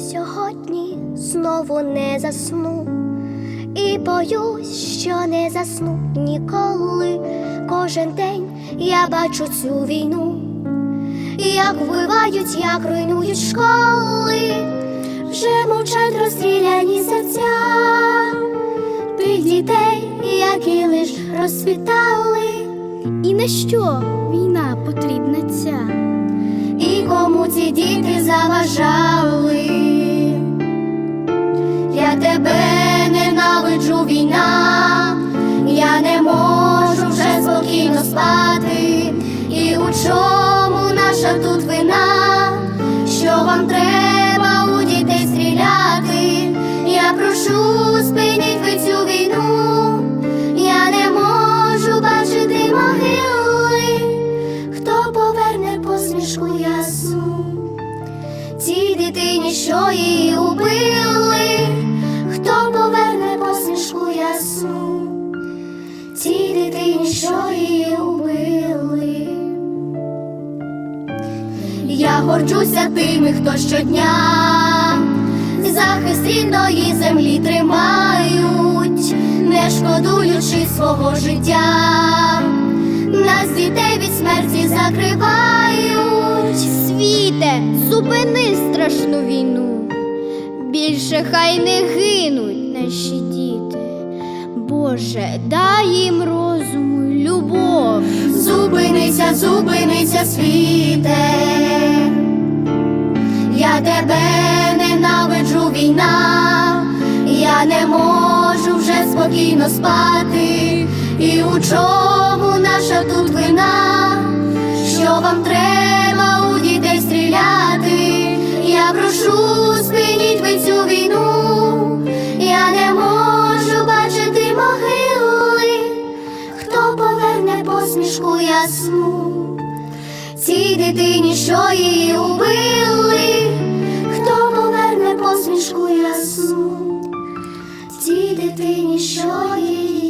Сьогодні знову не засну, і боюсь, що не засну ніколи. Кожен день я бачу цю війну, як вбивають, як руйнують школи, вже мовчать розстріляні серця тих дітей, які лиш розсвітали. І на що війна потрібна ця? І кому ці діти заважали, чому наша тут вина? Що вам треба у дітей стріляти? Я прошу, спиніть ви цю війну, я не можу бачити могили. Хто поверне посмішку ясну? Цій дитині, що її убили, хто поверне посмішку ясну? Цій дитині, що її убили. Я горджуся тими, хто щодня захист рідної землі тримають, не шкодуючи свого життя, нас дітей від смерті закривають. Світе, зупини страшну війну. Більше хай не гинуть наші діти. Боже, дай їм розуму любов. Зупинися, зупинися, світе. Я тебе ненавиджу війна, я не можу вже спокійно спати. І у чому наша тут вина? Що вам треба у дітей стріляти? Я прошу, спиніть ви цю посмішку? Цій дитині, що її убили, хто поверне посмішку ясну? Цій дитині, що її